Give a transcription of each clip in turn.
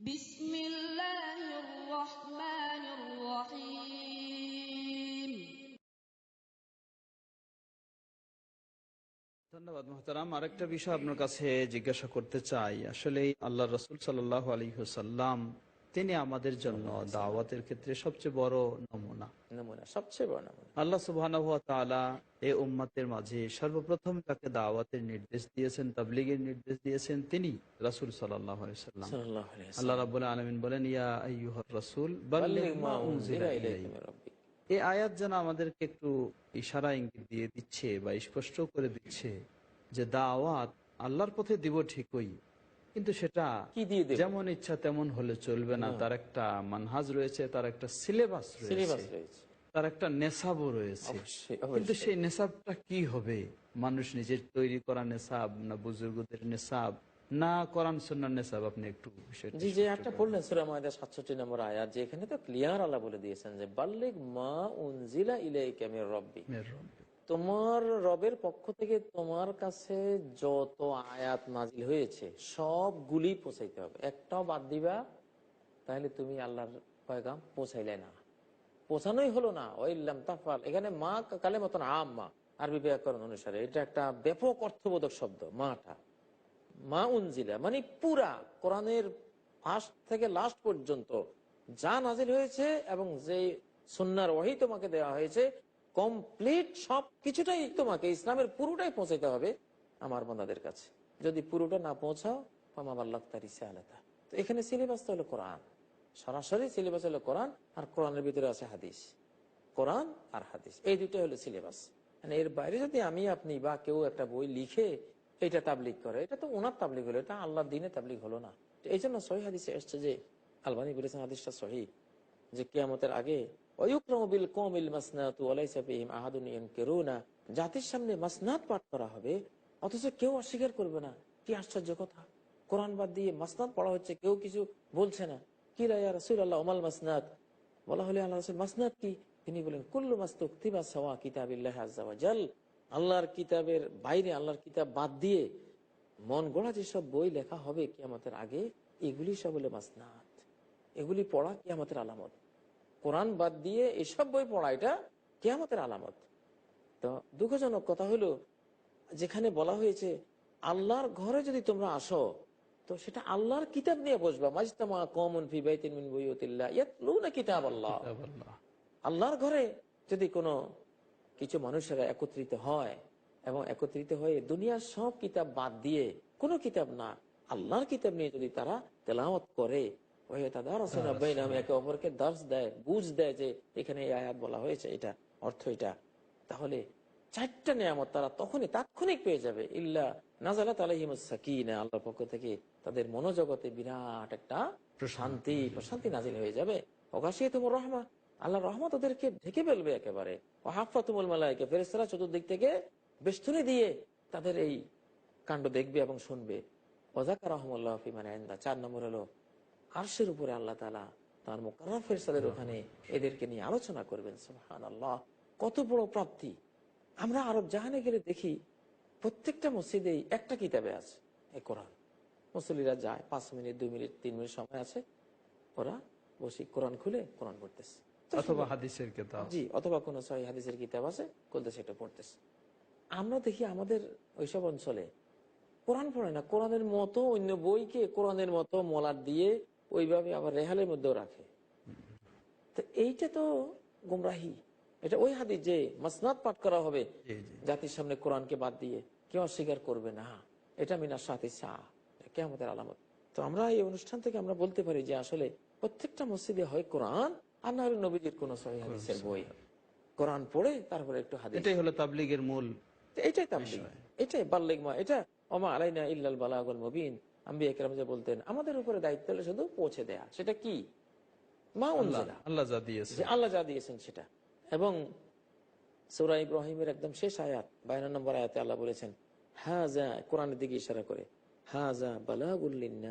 بسم الله الرحمن الرحيم ধন্যবাদ মোহতারাম আরেকটা বিষয় আপনার কাছে জিজ্ঞাসা করতে চাই আসলে আল্লাহ রসুল সাল্লাহ আলী হুসাল্লাম তিনি আমাদের জন্য দাওয়াতের ক্ষেত্রে সবচেয়ে বড় নমুনা। নমুনা সবচেয়ে বড় নমুনা। আল্লাহ সুবাহ এই উম্মাতের মাঝে সর্বপ্রথম তাকে দাওয়াতের নির্দেশ দিয়েছেন তাবলিগের নির্দেশ দিয়েছেন তিনি রাসুল সাল্লাম। আল্লাহ আলমিন বলেন ইয়া রাসুল। এই আয়াত যেন আমাদেরকে একটু ইশারা ইঙ্গিত দিয়ে দিচ্ছে বা স্পষ্ট করে দিচ্ছে যে দাওয়াত আল্লাহর পথে দিব ঠিকই কিন্তু সেটা কি দিয়ে যেমন ইচ্ছা তেমন হলে চলবে না। তার একটা মানহাজ রয়েছে তার একটা সিলেবাস রয়েছে। তার একটা নেশাবও রয়েছে। কিন্তু সেই নেশাবটা কি হবে? মানুষ নিজের তৈরি করা নেশাব না বুজুর্গদের নেশাব না কোরআন সন্ন্যার নেশাব? আপনি একটু জি যে একটা করুন। পড়লেন সূরা মাইদা 67 নম্বর আয়াত যে এখানে তো ক্লিয়ার আল্লাহ বলে দিয়েছেন যে বাল্লিগ মা উনজিলা ইলাইকা মির রাব্বিক মেয়ের রব। তোমার রবের পক্ষ থেকে তোমার কাছে যত আয়াত নাজিল হয়েছে, সবগুলি পৌঁছাইতে হবে। একটাও বাদ দিবা, তাহলে তুমি আল্লাহর পয়গাম পৌঁছাইলে না। পৌঁছানোই হলো না। ওইল্লাম তাফাল এখানে মা কালে মতন আম মা আরবি ব্যাকরণ অনুসারে। এটা একটা ব্যাপক অর্থবোধক শব্দ, মাটা। মা উনজিলা মানে পুরা কোরআনের ফার্স্ট থেকে লাস্ট পর্যন্ত যা নাজিল হয়েছে এবং যে সুন্নার ওয়াহি তোমাকে দেওয়া হয়েছে কমপ্লিট সব কিছুটাই তোমাকে ইসলামের পুরোটাই পৌঁছাইতে হবে আমার বন্ধাদের কাছে। যদি পুরোটা না পৌঁছাও আল্লাহ তার আলাদা তো এখানে সিলেবাসটা হলো কোরআন। সরাসরি সিলেবাস হলো কোরআন আর কোরআনের ভিতরে আছে হাদিস। কোরআন আর হাদিস। এই দুটো হলো সিলেবাস। মানে এর বাইরে যদি আমি, আপনি বা কেউ একটা বই লিখে এটা তাবলিক করে, এটা তো ওনার তাবলিক হলো, এটা আল্লাহর দিনে তাবলিক হলো না। এই জন্য সহি হাদিসে এসছে যে, আলবানি বলেছেন হাদিসটা সহি, যে কেয়ামতের আগে জাতির সামনে মাসনাত পাঠ করা হবে, অথচ কেউ অস্বীকার করবে না। কি আশ্চর্য কথা। কোরআন বাদ দিয়ে মাসনাত পড়া হচ্ছে, কেউ কিছু বলছে না। কি রায়া রাসূলুল্লাহ, ওমাল মাসনাত বলা হলে আল্লাহ রাসূল মাসনাত কি? তিনি বলেন, কুল্লু মাস্তুক তিবা সাওয়া কিতাবিল্লাহ আজ্জা জাল। আল্লাহর কিতাবের বাইরে, আল্লাহর কিতাব বাদ দিয়ে মন গড়া যেসব বই লেখা হবে কিয়ামতের আগে, এগুলি সব হলো মাসনাত এগুলি পড়া কিয়ামতের আলামত। কোরআন বাদ দিয়ে এসব বই পড়া এটা কেয়ামতের আলামত। তো দুঃখজনক কথা হলো যেখানে বলা হয়েছে আল্লাহর ঘরে যদি তোমরা আসো তো সেটা আল্লাহর কিতাব নিয়ে বসবা। মাজতামা কমন ফি বাইতিন মিন বুয়ুতিল্লাহ ইয়াতলুনা কিতাব আল্লাহ আল্লাহ। আল্লাহর ঘরে যদি কোনো কিছু মানুষেরা একত্রিত হয় এবং একত্রিত হয়ে দুনিয়ার সব কিতাব বাদ দিয়ে কোনো কিতাব না আল্লাহর কিতাব নিয়ে যদি তারা তেলাওয়াত করে একে অপরকে দর্শ দেয় বুঝ দেয় যে এখানে এই আয়াত বলা হয়েছে এটা অর্থ এটা। তাহলে চারটা নিয়ামত তারা তখনই তাৎক্ষণিক পেয়ে যাবে। ইল্লা নাজালাত আল্লাহর পক্ষ থেকে তাদের মনোজগতে বিরাট একটা শান্তি প্রশান্তি নাজিল হয়ে যাবে। অগাশিয়ে তোমার রহমা আল্লাহ রহমত ওদেরকে ঢেকে ফেলবে একেবারে। ও হাফা তুমুল মালাইকে ফেরেস্তারা চতুর্দিক থেকে বেষ্টনী দিয়ে তাদের এই কাণ্ড দেখবে এবং শুনবে। ওজাকা রহমুল্লাহ ফিমান চার নম্বর হলো আরশের উপরে আল্লাহ তালা তার মোকার ফেরসাদের ওখানে এদেরকে নিয়ে আলোচনা করবেন সুহান আল্লাহ কত বড় প্রাপ্তি। আমরা আরব জাহানে গেলে দেখি প্রত্যেকটা মসজিদেই একটা কিতাবে আছে এই কোরআন। মুসল্লিরা যায় পাঁচ মিনিট দুই মিনিট তিন মিনিট সময় আছে। ওরা বসে কোরআন খুলে কোরআন পড়তেছে। অথবা হাদিসের কেতাব জি অথবা কোনো সহি হাদিসের কিতাব আছে খুলতে সেটা পড়তেছে। আমরা দেখি আমাদের ওইসব অঞ্চলে কোরআন পড়ে না কোরআনের মতো অন্য বইকে কোরআনের মতো মলার দিয়ে ওইভাবে আবার রেহালের মধ্যেও রাখে। তো এইটা তো গুমরাহি। এটা ওই হাদিস যে মাসনাদ পাঠ করা হবে। জাতির সামনে কোরআনকে বাদ দিয়ে কেউ অস্বীকার করবে না। এটা মিনার সাথে কে আমাদের আলামত। তো আমরা এই অনুষ্ঠান থেকে আমরা বলতে পারি যে আসলে প্রত্যেকটা মসজিদে হয় কোরআন আর না হলে নবীজির কোন হাদিসের বই। কোরআন পড়ে তারপরে একটু হাদিস। এটাই হলো তাবলিগের মূল এটাই তাবলিগ। এটাই বাল্লিগ মা এটা অমা আলাইনা ইল্লাল বালাগুল মুবিন। আম্বিয়া একরাম যে বলতেন আমাদের উপরে দায়িত্ব হলে শুধু পৌঁছে দেয়া। সেটা কি? মা আল্লাহ যা দিয়েছে আল্লাহ যা দিয়েছেন সেটা। এবং সৌরা ইব্রাহিমের একদম শেষ আয়াত বায়ান্ন নম্বর আয়াতে আল্লাহ বলেছেন হাজা কোরআনের দিকে ইশারা করে হা যা বালাগুল্লিন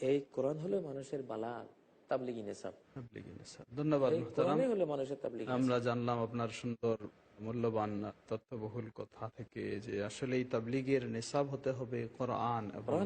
এই কোরআন হলো মানুষের বালাগ তাবলিগি নেশাব ধন্যবাদ হলো মানুষের তাবলিগি আমরা জানলাম আপনার সুন্দর মূল্যবান তথ্যবহুল কথা থেকে যে আসলে এই তাবলিগের নেশাব হতে হবে কোরআন এবং